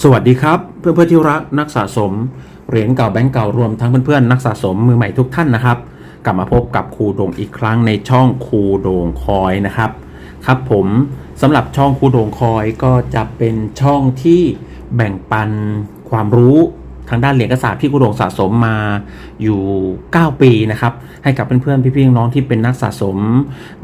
สวัสดีครับ เพื่อนเพื่อนๆที่รักนักสะสมเหรียญเก่าแบงก์เก่ารวมทั้งเพื่อนๆนักสะสมมือใหม่ทุกท่านนะครับ กลับมาพบกับครูโด่งอีกครั้งในช่องครูโด่งคอยนะครับ ครับผมสำหรับช่องครูโด่งคอยก็จะเป็นช่องที่แบ่งปันความรู้ ทางด้านเหรียญกระสาบที่ครูโด่งสะสมมาอยู่ 9 ปีนะครับ ให้กับเพื่อนๆพี่ๆน้องที่เป็นนักสะสม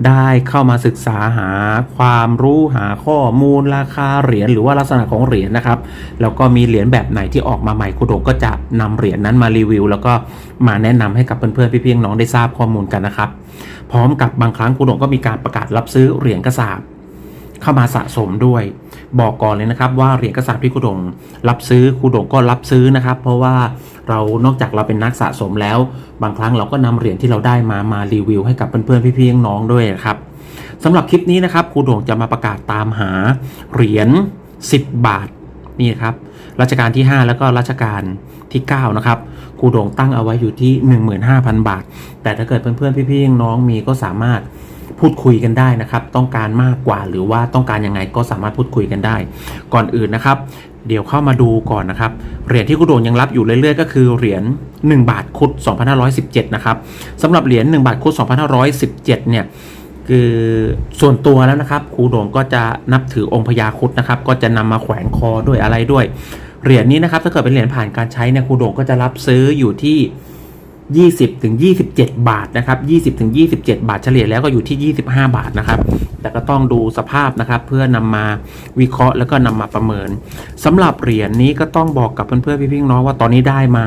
ได้เข้ามาศึกษาหาความรู้หาข้อมูลราคาเหรียญหรือว่าลักษณะของเหรียญนะครับแล้วก็มีเหรียญแบบไหนที่ออกมาใหม่ครูโดงก็จะนำเหรียญนั้นมารีวิว แล้วก็มาแนะนำให้กับเพื่อนๆพี่ๆน้องได้ทราบข้อมูลกันนะครับ พร้อมกับบางครั้งครูโดงก็มีการประกาศรับซื้อเหรียญกระสาบเข้ามาสะสมด้วย บอกก่อนเลยนะครับ ว่าเหรียญกระสาบที่ครูโดงรับซื้อครูโดงก็รับซื้อนะครับ เพราะว่าเรานอกจากเราเป็นนักสะสมแล้ว บางครั้งเราก็นำเหรียญที่เราได้มามารีวิว ให้กับเพื่อนๆพี่ๆน้องๆด้วยครับสำหรับคลิปนี้นะครับครูโดงจะมาประกาศตามหาเหรียญ10 บาทนี่ครับรัชกาลที่ 5 แล้วก็รัชกาลที่ 9 นะครับครูโดงตั้งเอาไว้อยู่ที่ 15,000 บาท แต่ถ้าเกิดเพื่อนๆพี่ๆน้องมีก็สามารถ พูดคุยกันได้นะครับ ต้องการมากกว่าหรือว่าต้องการยังไงก็สามารถพูดคุยกันได้ ก่อนอื่นนะครับ เดี๋ยวเข้ามาดูก่อนนะครับ เหรียญที่กุโดนยังรับอยู่เรื่อยๆ ก็คือเหรียญ1 บาทคุด2517 นะครับสำหรับเหรียญ1บาทคุด2517 เนี่ยคือส่วนตัวแล้วนะครับครูโด่งก็จะนับถือองค์พญาคุดนะครับ ก็จะนำมาแขวนคอด้วยอะไรด้วย เหรียญนี้นะครับถ้าเกิดเป็นเหรียญผ่านการใช้เนี่ยครูโด่งก็จะรับซื้ออยู่ที่ 20ถึง27 บาทนะครับ20ถึง27 บาทเฉลี่ยแล้วก็อยู่ที่ 25 บาทนะครับ แต่ก็ต้องดูสภาพนะครับ เพื่อนำมาวิเคราะห์แล้วก็นำมาประเมินสำหรับเหรียญนี้ก็ต้องบอกกับเพื่อนๆพี่ๆน้องว่าตอนนี้ได้มา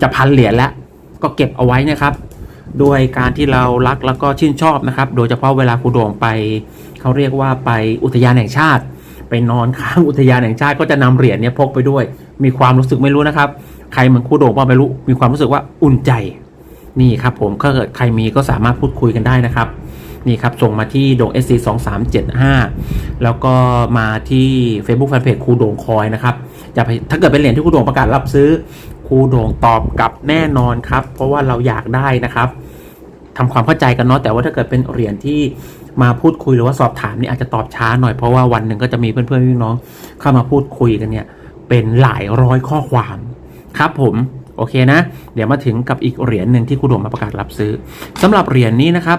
จะพันเหรียญแล้วก็เก็บเอาไว้นะครับด้วยการที่เรารักแล้วก็ชื่นชอบนะครับ โดยเฉพาะเวลาครูโด่งไป เขาเรียกว่าไปอุทยานแห่งชาติ ไปนอนค้างอุทยานแห่งชาติก็จะนำเหรียญเนี้ยพกไปด้วย มีความรู้สึกไม่รู้นะครับ ใครเหมือนครูโด่งว่าไม่รู้มีความรู้สึกว่าอุ่นใจนี่ครับผมถ้าเกิดใครมีก็สามารถพูดคุยกันได้นะครับนี่ครับส่งมาที่โด่ง SC 2 3 7 5 แล้วก็มาที่ Facebook Fanpage ครูโด่งคอยนะครับจะไปถ้าเกิดเป็นเหรียญที่ครูโด่งประกาศรับซื้อครูโด่งตอบกลับแน่นอนครับ เพราะว่าเราอยากได้นะครับทำความเข้าใจกันเนาะแต่ว่าถ้าเกิดเป็นเหรียญที่มาพูดคุยหรือว่าสอบถามนี่อาจจะตอบช้าหน่อยเพราะว่าวันหนึ่งก็จะมีเพื่อนๆพี่น้องเข้ามาพูดคุยกันเนี่ยเป็นหลายร้อยข้อความ ครับผมโอเคนะ เดี๋ยวมาถึงกับอีกเหรียญหนึ่งที่ครูโด่งมาประกาศรับซื้อสำหรับเหรียญนี้นะครับ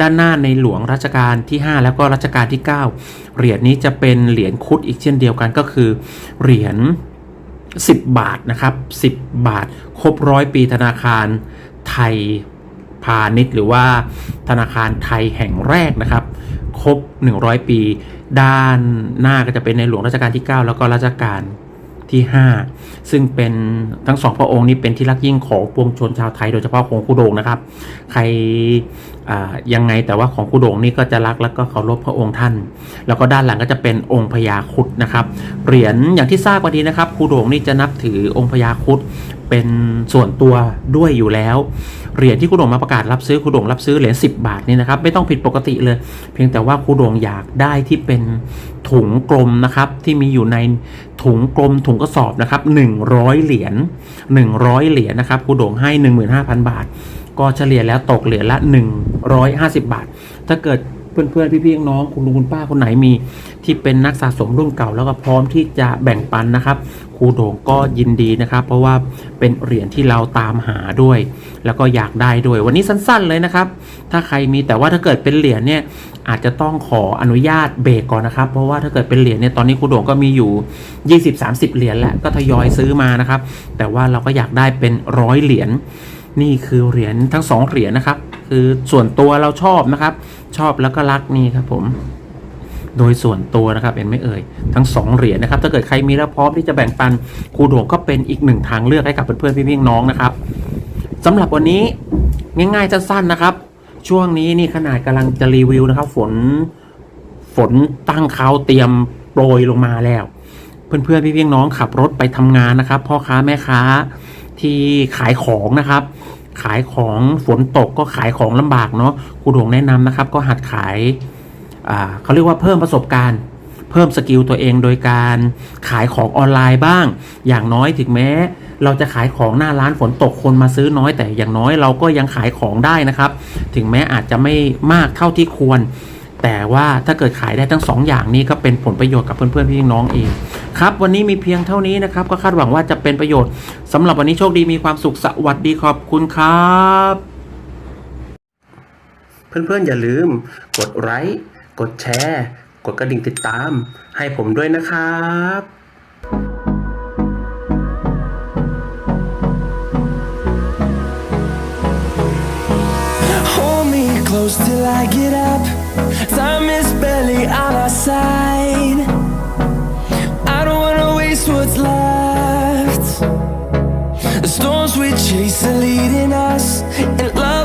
ด้านหน้าในหลวงรัชกาลที่ 5 แล้วก็รัชกาลที่ 9 เหรียญนี้จะเป็นเหรียญคุดอีกเช่นเดียวกันก็คือ เหรียญ10 บาทนะครับ 10 บาท ครบร้อยปีธนาคารไทยพาณิชย์หรือว่าธนาคารไทยแห่งแรกนะครับ ครบ 100 ปี ด้านหน้าก็จะเป็นในหลวงรัชกาลที่ 9 แล้วก็รัชกาล ที่ 5 ซึ่งเป็นทั้งสองพระองค์นี้เป็นที่รักยิ่งของปวงชนชาวไทยโดยเฉพาะของคูโดงนะครับ ใคร ยังไงแต่ว่าของคูโดงนี่ก็จะรักแล้วก็เคารพพระองค์ท่าน แล้วก็ด้านหลังก็จะเป็นองค์พญาคุดนะครับ เหรียญอย่างที่ทราบกันดีนะครับครูโดงนี่จะนับถือองค์พญาคุดเป็นส่วนตัวด้วยอยู่แล้ว เหรียญที่ครูโดงมาประกาศรับซื้อครูโดงรับซื้อเหรียญ10 บาทนี่นะครับ ไม่ต้องผิดปกติเลย เพียงแต่ว่าครูโดงอยากได้ที่เป็นถุงกลมนะครับที่มีอยู่ในถุงกลมถุงกระสอบนะครับ100 เหรียญ100 เหรียญนะครับครูโดงให้ 15,000 บาท ก็เฉลี่ยแล้วตกเหรียญละ 150 บาท ถ้าเกิดเพื่อนๆ พี่ๆ น้องคุณลุงคุณป้าคนไหนมี ที่เป็นนักสะสมรุ่นเก่าแล้วก็พร้อมที่จะแบ่งปันนะครับครูโด่งก็ยินดีนะครับ เพราะว่าเป็นเหรียญที่เราตามหาด้วย แล้วก็อยากได้ด้วย วันนี้สั้นๆเลยนะครับ ถ้าใครมีแต่ว่าถ้าเกิดเป็นเหรียญเนี่ยอาจจะต้องขออนุญาตเบรกก่อนนะครับ เพราะว่าถ้าเกิดเป็นเหรียญเนี่ยตอนนี้ครูโด่งก็มีอยู่ 20-30 เหรียญแล้วก็ทยอยซื้อมานะครับ แต่ว่าเราก็อยากได้เป็นร้อยเหรียญ นี่คือเหรียญทั้งสองเหรียญนะครับ คือส่วนตัวเราชอบนะครับ ชอบแล้วก็รักนี่ครับผม โดยส่วนตัวนะครับเห็นไม่เอ่ยทั้งสองเหรียญนะครับ ถ้าเกิดใครมีแล้วพร้อมที่จะแบ่งปันครูโด่งก็เป็นอีกหนึ่งทางเลือกให้กับเพื่อนๆพี่ๆน้องนะครับสำหรับวันนี้ง่ายๆสั้นๆนะครับ ช่วงนี้นี่ขนาดกำลังจะรีวิวนะครับ ฝนฝนตั้งเขาเตรียมโปรยลงมาแล้วเพื่อนๆพี่ๆน้องขับรถไปทำงานนะครับ พ่อค้าแม่ค้าที่ขายของนะครับ ขายของฝนตกก็ขายของลำบากเนาะครูโด่งแนะนำนะครับ ก็หัดขายเขาเรียกว่าเพิ่มประสบการณ์เพิ่มสกิลตัวเองโดยการขายของออนไลน์บ้าง อย่างน้อยถึงแม้ เราจะขายของหน้าร้านฝนตกคนมาซื้อน้อยแต่อย่างน้อยเราก็ยังขายของได้นะครับ ถึงแม้อาจจะไม่มากเท่าที่ควร แต่ว่าถ้าเกิดขายได้ทั้งสองอย่างนี้ก็เป็นผลประโยชน์กับเพื่อนๆพี่น้องเอง ครับ วันนี้มีเพียงเท่านี้นะครับ ก็คาดหวังว่าจะเป็นประโยชน์สำหรับวันนี้โชคดีมีความสุขสวัสดีขอบคุณครับ เพื่อนๆอย่าลืม กดไลค์กดแชร์ กดกระดิ่งติดตาม ให้ผมด้วยนะครับ Hold me close till I get up. Time is barely on our side. storms we chase are leading us, in love.